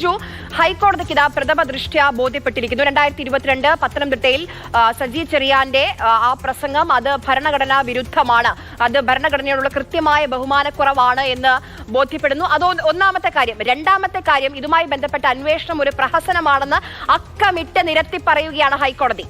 ലിജു ഹൈക്കോടതിക്ക് ഇതാ പ്രഥമ ദൃഷ്ട്യ ബോധ്യപ്പെട്ടിരിക്കുന്നു. രണ്ടായിരത്തി ഇരുപത്തിരണ്ട് പത്തനംതിട്ടയിൽ സജി ചെറിയാന്റെ ആ, പ്രസംഗം അത് ഭരണഘടനാ വിരുദ്ധമാണ്. അത് ഭരണഘടനയോടുള്ള കൃത്യമായ ബഹുമാനക്കുറവാണ് എന്ന് ബോധ്യപ്പെടുന്നു. അത് ഒന്നാമത്തെ കാര്യം രണ്ടാമത്തെ കാര്യം ഇതുമായി ബന്ധപ്പെട്ട അന്വേഷണം ഒരു പ്രഹസനമാണെന്ന് അക്കമിട്ട് നിരത്തി പറയുകയാണ് ഹൈക്കോടതി.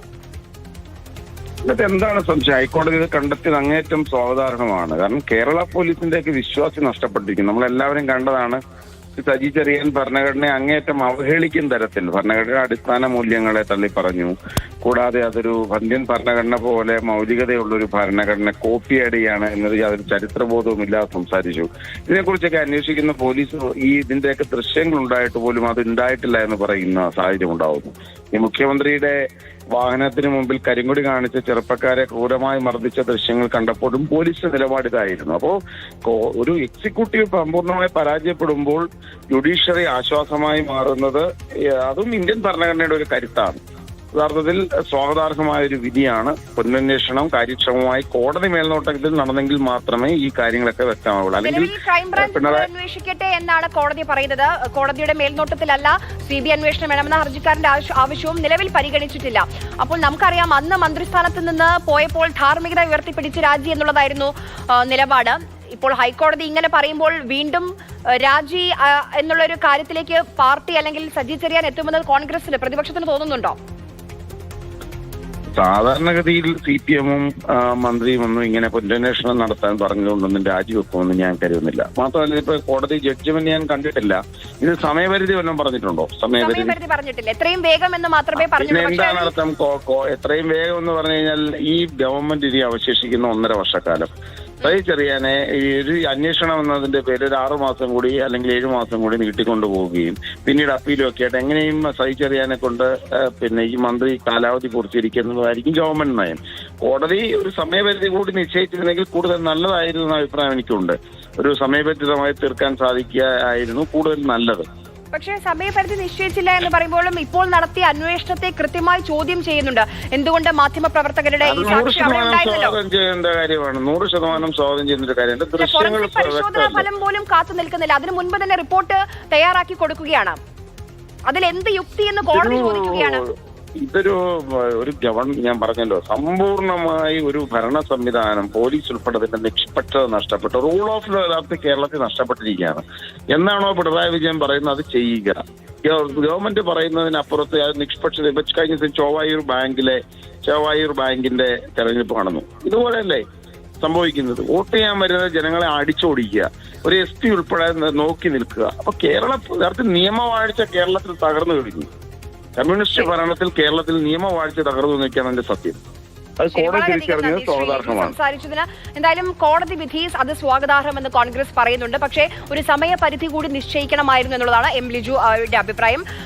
എന്നിട്ട് എന്താണ് സംശയം? ഹൈക്കോടതി ഇത് കണ്ടെത്തിയത് അങ്ങേറ്റം സ്വാഗതാർഹമാണ്. കാരണം കേരള പോലീസിന്റെയൊക്കെ വിശ്വാസം നഷ്ടപ്പെട്ടിരിക്കുന്നു. നമ്മളെല്ലാവരും കണ്ടതാണ് ഈ സജി ചെറിയൻ ഭരണഘടനയെ അങ്ങേയറ്റം അവഹേളിക്കുന്ന തരത്തിൽ. ഭരണഘടന അടിസ്ഥാന മൂല്യങ്ങളെ തള്ളി പറഞ്ഞു കൂടാതെ അതൊരു ഇന്ത്യൻ ഭരണഘടന പോലെ മൗലികതയുള്ള ഒരു ഭരണഘടന കോപ്പി അടിയാണ് എന്നത് യാതൊരു ചരിത്രബോധവും ഇല്ലാതെ സംസാരിച്ചു. ഇതിനെക്കുറിച്ചൊക്കെ അന്വേഷിക്കുന്ന പോലീസ് ഈ ഇതിന്റെയൊക്കെ ദൃശ്യങ്ങൾ ഉണ്ടായിട്ട് പോലും അത് ഉണ്ടായിട്ടില്ല എന്ന് പറയുന്ന സാഹചര്യം ഉണ്ടാവുന്നു. ഈ മുഖ്യമന്ത്രിയുടെ വാഹനത്തിന് മുമ്പിൽ കരിങ്കൊടി കാണിച്ച ചെറുപ്പക്കാരെ ക്രൂരമായി മർദ്ദിച്ച ദൃശ്യങ്ങൾ കണ്ടപ്പോഴും പോലീസിന്റെ നിലപാട് ഇതായിരുന്നു. അപ്പോ ഒരു എക്സിക്യൂട്ടീവ് സമ്പൂർണമായി പരാജയപ്പെടുമ്പോൾ ജുഡീഷ്യറി ആശ്വാസമായി മാറുന്നത് അതും ഇന്ത്യൻ ഭരണഘടനയുടെ ഒരു കരുത്താണ്. യഥാർത്ഥത്തിൽ സ്വാഗതാർഹമായ ഒരു വിധിയാണ്. പുനരന്വേഷണം കാര്യക്ഷമമായി കോടതി മേൽനോട്ടത്തിൽ നടന്നെങ്കിൽ മാത്രമേ ഈ കാര്യങ്ങളൊക്കെ വ്യക്തമാവുള്ളൂ. അല്ലെങ്കിൽ പിണറായി അന്വേഷിക്കട്ടെ എന്നാണ് കോടതി പറയുന്നത്. കോടതിയുടെ മേൽനോട്ടത്തിലല്ല സി ബി അന്വേഷണം വേണമെന്ന ഹർജിക്കാരന്റെ ആവശ്യ- ആവശ്യവും നിലവിൽ പരിഗണിച്ചിട്ടില്ല. അപ്പോൾ നമുക്കറിയാം അന്ന് മന്ത്രിസ്ഥാനത്ത് നിന്ന് പോയപ്പോൾ ധാർമ്മികത ഉയർത്തിപ്പിടിച്ച് രാജി എന്നുള്ളതായിരുന്നു നിലപാട്. ഇപ്പോൾ ഹൈക്കോടതി ഇങ്ങനെ പറയുമ്പോൾ വീണ്ടും രാജി എന്നുള്ള ഒരു കാര്യത്തിലേക്ക് പാർട്ടി അല്ലെങ്കിൽ സജി ചെറിയാൻ എത്തുമെന്ന് കോൺഗ്രസിന് പ്രതിപക്ഷത്തിന് തോന്നുന്നുണ്ടോ? സാധാരണഗതിയിൽ സി പി എമ്മും മന്ത്രിയും ഒന്നും ഇങ്ങനെ പുനരന്വേഷണം നടത്താൻ പറഞ്ഞുകൊണ്ടൊന്നും രാജിവെക്കുമെന്ന് ഞാൻ കരുതുന്നില്ല. മാത്രമല്ല ഇപ്പൊ കോടതി ജഡ്ജ്മെന്റ് ഞാൻ കണ്ടിട്ടില്ല. ഇത് സമയപരിധി വല്ലതും പറഞ്ഞിട്ടുണ്ടോ? സമയപരിധി. പറഞ്ഞിട്ടില്ല. എത്രയും വേഗം എന്ന് മാത്രമേ പിന്നെ എന്താണ് അർത്ഥം എത്രയും വേഗം എന്ന് പറഞ്ഞു കഴിഞ്ഞാൽ ഈ ഗവൺമെന്റ് ഇനി അവശേഷിക്കുന്ന ഒന്നര വർഷക്കാലം. സഹി ചെറിയാനെ ഈ ഒരു അന്വേഷണം എന്നതിന്റെ പേര് ഒരു ആറു മാസം കൂടി അല്ലെങ്കിൽ ഏഴു മാസം കൂടി നീട്ടിക്കൊണ്ടു പോവുകയും പിന്നീട് അപ്പീലും ഒക്കെ ആയിട്ട് എങ്ങനെയും സഹിച്ചറിയാനെ കൊണ്ട് പിന്നെ ഈ മന്ത്രി കാലാവധി കുറിച്ചിരിക്കുന്നതായിരിക്കും ഗവൺമെന്റ് നയം. കോടതി ഒരു സമയപരിധി കൂടി നിശ്ചയിച്ചിരുന്നെങ്കിൽ കൂടുതൽ നല്ലതായിരുന്നു എന്ന അഭിപ്രായം എനിക്കുണ്ട്. ഒരു സമയബന്ധിതമായി തീർക്കാൻ സാധിക്കുക ആയിരുന്നു കൂടുതൽ നല്ലത്. പക്ഷേ സമയപരിധി നിശ്ചയിച്ചില്ല എന്ന് പറയുമ്പോഴും ഇപ്പോൾ നടത്തിയ അന്വേഷണത്തെ കൃത്യമായി ചോദ്യം ചെയ്യുന്നുണ്ട്. എന്തുകൊണ്ട് മാധ്യമപ്രവർത്തകരുടെ പ്രവർത്തകരുടെ ഈ സാക്ഷി അവിടെ ഉണ്ടായിരുന്നല്ലോ? നൂറ് ശതമാനം സ്വാഗതം ചെയ്യുന്ന പരിശോധനാ ഫലം പോലും കാത്തു നിൽക്കുന്നില്ല. അതിനു മുൻപ് തന്നെ റിപ്പോർട്ട് തയ്യാറാക്കി കൊടുക്കുകയാണ്. അതിൽ എന്ത് യുക്തി എന്ന് കോടതി ചോദിക്കുകയാണ്. ഇതൊരു ഒരു ഗവൺമെന്റ് ഞാൻ പറഞ്ഞല്ലോ സമ്പൂർണമായി ഒരു ഭരണ സംവിധാനം പോലീസ് ഉൾപ്പെടെ നിഷ്പക്ഷത നഷ്ടപ്പെട്ടു റൂൾ ഓഫ് യഥാർത്ഥ കേരളത്തിൽ നഷ്ടപ്പെട്ടിരിക്കുകയാണ്. എന്നാണോ പിണറായി വിജയൻ പറയുന്നത്? അത് ചെയ്യുക. ഗവൺമെന്റ് പറയുന്നതിനപ്പുറത്ത് നിഷ്പക്ഷത ഇപ്പൊ കഴിഞ്ഞ ദിവസം ചൊവ്വായൂർ ബാങ്കിലെ ചൊവ്വായൂർ ബാങ്കിന്റെ തെരഞ്ഞെടുപ്പ് നടന്നു ഇതുപോലെയല്ലേ സംഭവിക്കുന്നത്? വോട്ട് ചെയ്യാൻ വരുന്ന ജനങ്ങളെ അടിച്ചോടിക്കുക ഒരു എസ് പി ഉൾപ്പെടെ നോക്കി നിൽക്കുക. അപ്പൊ കേരള യഥാർത്ഥത്തിൽ നിയമവാഴ്ച കേരളത്തിൽ തകർന്നു കഴിഞ്ഞു. കമ്മ്യൂണിസ്റ്റ് ഭരണത്തിൽ കേരളത്തിൽ നിയമവാഴ്ച തകർന്നു നിൽക്കുകയാണ് എന്റെ സത്യം. സംസാരിച്ചതിന് എന്തായാലും കോടതി വിധി അത് സ്വാഗതാർഹമെന്ന് കോൺഗ്രസ് പറയുന്നുണ്ട്. പക്ഷേ ഒരു സമയപരിധി കൂടി നിശ്ചയിക്കണമായിരുന്നു എന്നുള്ളതാണ് എം ലിജു അഭിപ്രായം.